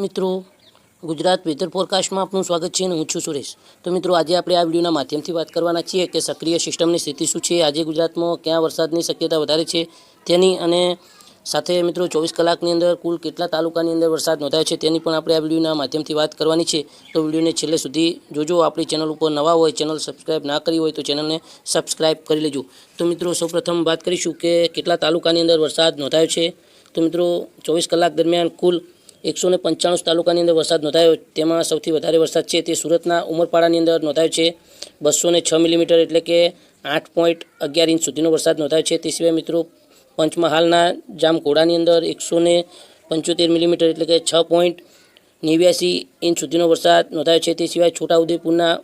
મિત્રો, ગુજરાત વેધર ફોરકાસ્ટમાં આપનું સ્વાગત છે અને હું છું સુરેશ. તો મિત્રો, આજે આપણે આ વિડીયોના માધ્યમથી વાત કરવાના છીએ કે સક્રિય સિસ્ટમની સ્થિતિ શું છે, આજે ગુજરાતમાં ક્યાં વરસાદની શક્યતા વધારે છે, તેની અને સાથે મિત્રો, ચોવીસ કલાકની અંદર કુલ કેટલા તાલુકાની અંદર વરસાદ નોંધાયો છે, તેની પણ આપણે આ વિડીયોના માધ્યમથી વાત કરવાની છે. તો વિડીયોને છેલ્લે સુધી જોજો, આપણી ચેનલ ઉપર નવા હોય, ચેનલ સબસ્ક્રાઈબ ના કરી હોય તો ચેનલને સબસ્ક્રાઈબ કરી લેજો. તો મિત્રો, સૌપ્રથમ વાત કરીશું કે કેટલા તાલુકાની અંદર વરસાદ નોંધાયો છે. તો મિત્રો, ચોવીસ કલાક દરમિયાન કુલ એકસો ને પંચાણું તાલુકાની અંદર વરસાદ નોંધાયો. તેમાં સૌથી વધારે વરસાદ છે તે સુરતના ઉમરપાડાની અંદર નોંધાયો છે. બસો છ મિલીમીટર એટલે કે આઠ પોઈન્ટ અગિયાર ઇંચ સુધીનો વરસાદ નોંધાયો છે. તે સિવાય મિત્રો પંચમહાલના જામઘોડાની અંદર એકસો પંચોતેર મિલીમીટર એટલે કે છ પોઈન્ટ નેવ્યાસી ઇંચ સુધીનો વરસાદ નોંધાયો છે. તે સિવાય છોટાઉદેપુરના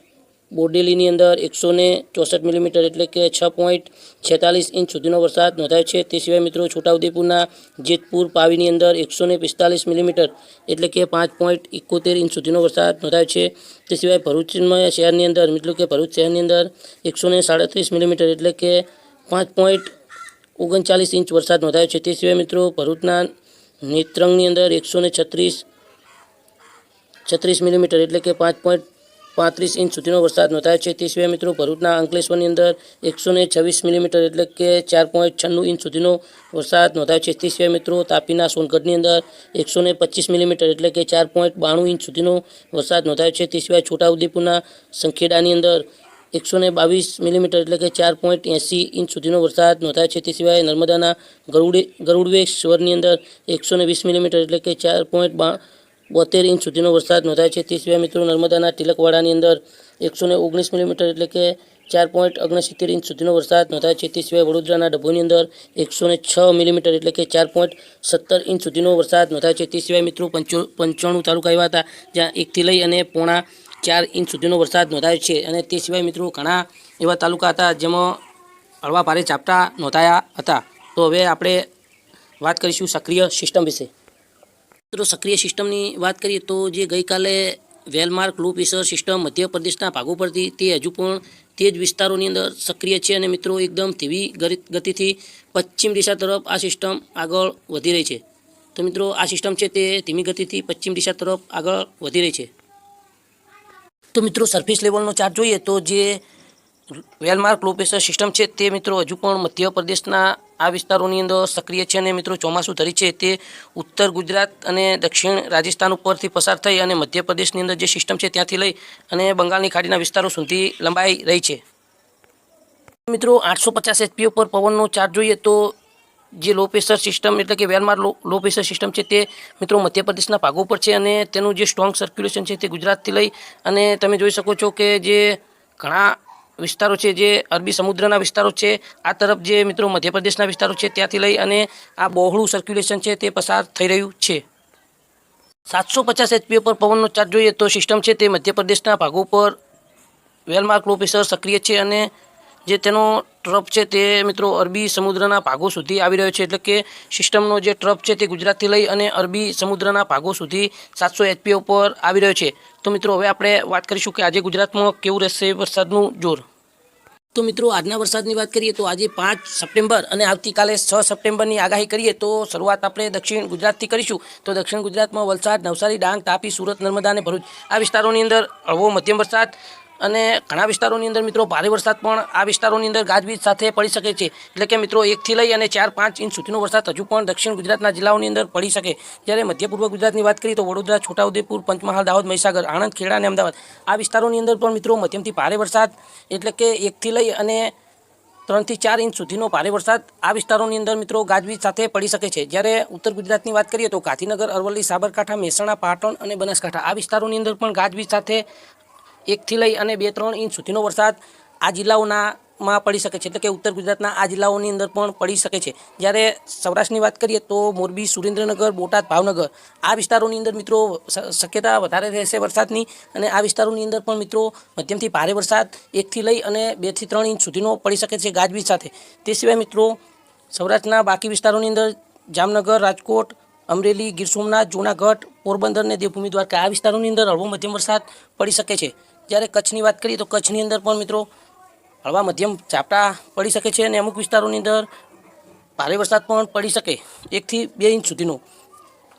બોડેલીની અંદર એકસો ને ચોસઠ મિલીમીટર એટલે કે છ પોઈન્ટ છેતાલીસ ઇંચ સુધીનો વરસાદ નોંધાયો છે. તે સિવાય મિત્રો છોટાઉદેપુરના જેતપુર પાવીની અંદર એકસો ને પિસ્તાલીસ મિલીમીટર એટલે કે પાંચ પોઈન્ટ એકોતેર ઇંચ સુધીનો વરસાદ નોંધાયો છે. તે સિવાય ભરૂચમાં શહેરની અંદર મિત્રો કે ભરૂચ શહેરની અંદર એકસો ને સાડત્રીસ મિલીમીટર એટલે કે પાંચ પોઈન્ટ ઓગણચાલીસ ઇંચ વરસાદ નોંધાયો છે. તે સિવાય મિત્રો ભરૂચના નેત્રંગની અંદર એકસો ને છત્રીસ છત્રીસ મિલીમીટર એટલે કે પાંચ પોઈન્ટ પાંત્રીસ ઇંચ સુધીનો વરસાદ નોંધાયો છે. તે સિવાય મિત્રો ભરૂચના અંકલેશ્વરની અંદર એકસો ને છવ્વીસ મિલીમીટર એટલે કે ચાર પોઈન્ટ છન્નું ઇંચ સુધીનો વરસાદ નોંધાયો છે. તે સિવાય મિત્રો તાપીના સોનગઢની અંદર એકસો ને પચીસ મિલીમીટર એટલે કે ચાર પોઈન્ટ બાણું ઇંચ સુધીનો વરસાદ નોંધાયો છે. તે સિવાય છોટાઉદેપુરના સંખેડાની અંદર એકસો ને બાવીસ મિલીમીટર એટલે કે ચાર પોઈન્ટ એંસી ઇંચ સુધીનો વરસાદ નોંધાયો છે. તે સિવાય નર્મદાના ગરુડે ગરુડવેશ્વરની અંદર એકસો ને વીસ મિલીમીટર એટલે કે ચાર પોઈન્ટ બોતેર ઇંચ સુધીનો વરસાદ નોંધાય છે. તે સિવાય મિત્રો નર્મદાના તિલકવાડાની અંદર એકસો ને ઓગણીસ મિલીમીટર એટલે કે ચાર પોઈન્ટ ઓગણસિત્તેર ઇંચ સુધીનો વરસાદ નોંધાય છે. તે સિવાય વડોદરાના ડભોની અંદર એકસો ને છ મિલીમીટર એટલે કે ચાર પોઈન્ટ સત્તર ઇંચ સુધીનો વરસાદ નોંધાય છે. તે સિવાય મિત્રો પંચો, પંચાણું તાલુકા એવા હતા જ્યાં એકથી લઈ અને પોણા ચાર ઇંચ સુધીનો વરસાદ નોંધાયો છે. અને તે સિવાય મિત્રો ઘણા એવા તાલુકા હતા જેમાં હળવા ભારે ઝાપટા નોંધાયા હતા. તો હવે આપણે વાત કરીશું સક્રિય સિસ્ટમ વિશે. મિત્રો સક્રિય સિસ્ટમની વાત કરીએ તો જે ગઈકાલે વેલમાર્ક લૂપ પ્રેશર સિસ્ટમ મધ્યપ્રદેશના ભાગો પરથી તે હજુ પણ તે જ વિસ્તારોની અંદર સક્રિય છે અને મિત્રો એકદમ ધીમી ગતિ- ગતિથી પશ્ચિમ દિશા તરફ આ સિસ્ટમ આગળ વધી રહી છે. તો મિત્રો આ સિસ્ટમ છે તે ધીમી ગતિથી પશ્ચિમ દિશા તરફ આગળ વધી રહી છે. તો મિત્રો સરફેસ લેવલનો ચાર્ટ જોઈએ તો જે વેલમાર્ક લો પ્રેશર સિસ્ટમ છે તે મિત્રો હજુ પણ મધ્યપ્રદેશના આ વિસ્તારોની અંદર સક્રિય છે અને મિત્રો ચોમાસું ધરી છે તે ઉત્તર ગુજરાત અને દક્ષિણ રાજસ્થાન ઉપરથી પસાર થઈ અને મધ્યપ્રદેશની અંદર જે સિસ્ટમ છે ત્યાંથી લઈ અને બંગાળની ખાડીના વિસ્તારો સુધી લંબાઈ રહી છે. મિત્રો આઠસો પચાસ એચપી ઉપર પવનનો ચાર્જ જોઈએ તો જે લો પ્રેશર સિસ્ટમ એટલે કે વેલમાર લો પ્રેશર સિસ્ટમ છે તે મિત્રો મધ્યપ્રદેશના ભાગો પર છે અને તેનું જે સ્ટ્રોંગ સર્ક્યુલેશન છે તે ગુજરાતથી લઈ અને તમે જોઈ શકો છો કે જે ઘણા વિસ્તારો છે જે અરબી સમુદ્રના વિસ્તારો છે, આ તરફ જે મિત્રો મધ્યપ્રદેશના વિસ્તારો છે ત્યાંથી લઈ અને આ બહોળું સર્ક્યુલેશન છે તે પસાર થઈ રહ્યું છે. સાતસો પચાસ એચપી પર પવનનો ચાર્જ જોઈએ તો સિસ્ટમ છે તે મધ્યપ્રદેશના ભાગો પર વેલમાર્ક લો સક્રિય છે અને જે તેનો ટ્રપ છે તે મિત્રો અરબી સમુદ્રના ભાગો સુધી આવી રહ્યો છે. એટલે કે સિસ્ટમનો જે ટ્રપ છે તે ગુજરાતથી લઈ અને અરબી સમુદ્રના ભાગો સુધી સાતસો એચપી ઉપર આવી રહ્યો છે. તો મિત્રો, હવે આપણે વાત કરીશું કે આજે ગુજરાતમાં કેવું રહેશે વરસાદનું જોર. તો મિત્રો, આજના વરસાદની વાત કરીએ તો આજે પાંચ સપ્ટેમ્બર અને આવતીકાલે છ સપ્ટેમ્બરની આગાહી કરીએ તો શરૂઆત આપણે દક્ષિણ ગુજરાતથી કરીશું. તો દક્ષિણ ગુજરાતમાં વલસાડ, નવસારી, ડાંગ, તાપી, સુરત, નર્મદા અને ભરૂચ આ વિસ્તારોની અંદર હળવો મધ્યમ વરસાદ અને ઘણા વિસ્તારોની અંદર મિત્રો ભારે વરસાદ પણ આ વિસ્તારોની અંદર ગાજવીજ સાથે પડી શકે છે. એટલે કે મિત્રો એકથી લઈ અને ચાર પાંચ ઇંચ સુધીનો વરસાદ હજુ પણ દક્ષિણ ગુજરાતના જિલ્લાઓની અંદર પડી શકે. જ્યારે મધ્ય પૂર્વ ગુજરાતની વાત કરીએ તો વડોદરા, છોટાઉદેપુર, પંચમહાલ, દાહોદ, મહીસાગર, આણંદ, ખેડા અને અમદાવાદ આ વિસ્તારોની અંદર પણ મિત્રો મધ્યમથી ભારે વરસાદ એટલે કે એકથી લઈ અને ત્રણથી ચાર ઇંચ સુધીનો ભારે વરસાદ આ વિસ્તારોની અંદર મિત્રો ગાજવીજ સાથે પડી શકે છે. જ્યારે ઉત્તર ગુજરાતની વાત કરીએ તો ગાંધીનગર, અરવલ્લી, સાબરકાંઠા, મહેસાણા, પાટણ અને બનાસકાંઠા આ વિસ્તારોની અંદર પણ ગાજવીજ સાથે એકથી લઈ અને બે ત્રણ ઇંચ સુધીનો વરસાદ આ જિલ્લાઓના માં પડી શકે છે. એટલે કે ઉત્તર ગુજરાતના આ જિલ્લાઓની અંદર પણ પડી શકે છે. જ્યારે સૌરાષ્ટ્રની વાત કરીએ તો મોરબી, સુરેન્દ્રનગર, બોટાદ, ભાવનગર આ વિસ્તારોની અંદર મિત્રો શક્યતા વધારે રહેશે વરસાદની અને આ વિસ્તારોની અંદર પણ મિત્રો મધ્યમથી ભારે વરસાદ એકથી લઈ અને બેથી ત્રણ ઇંચ સુધીનો પડી શકે છે ગાજવીજ સાથે. તે સિવાય મિત્રો સૌરાષ્ટ્રના બાકી વિસ્તારોની અંદર જામનગર, રાજકોટ, અમરેલી, ગીર સોમનાથ, જૂનાગઢ, પોરબંદર અને દેવભૂમિ દ્વારકા આ વિસ્તારોની અંદર હળવો મધ્યમ વરસાદ પડી શકે છે. જ્યારે કચ્છની વાત કરીએ તો કચ્છની અંદર પણ મિત્રો હળવા મધ્યમ ઝાપટા પડી શકે છે અને અમુક વિસ્તારોની અંદર ભારે વરસાદ પણ પડી શકે એકથી બે ઇંચ સુધીનો.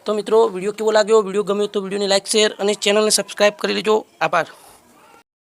તો મિત્રો વીડિયો કેવો લાગ્યો? વીડિયો ગમ્યો તો વિડીયોને લાઇક શેર અને ચેનલને સબસ્ક્રાઈબ કરી લેજો. આભાર.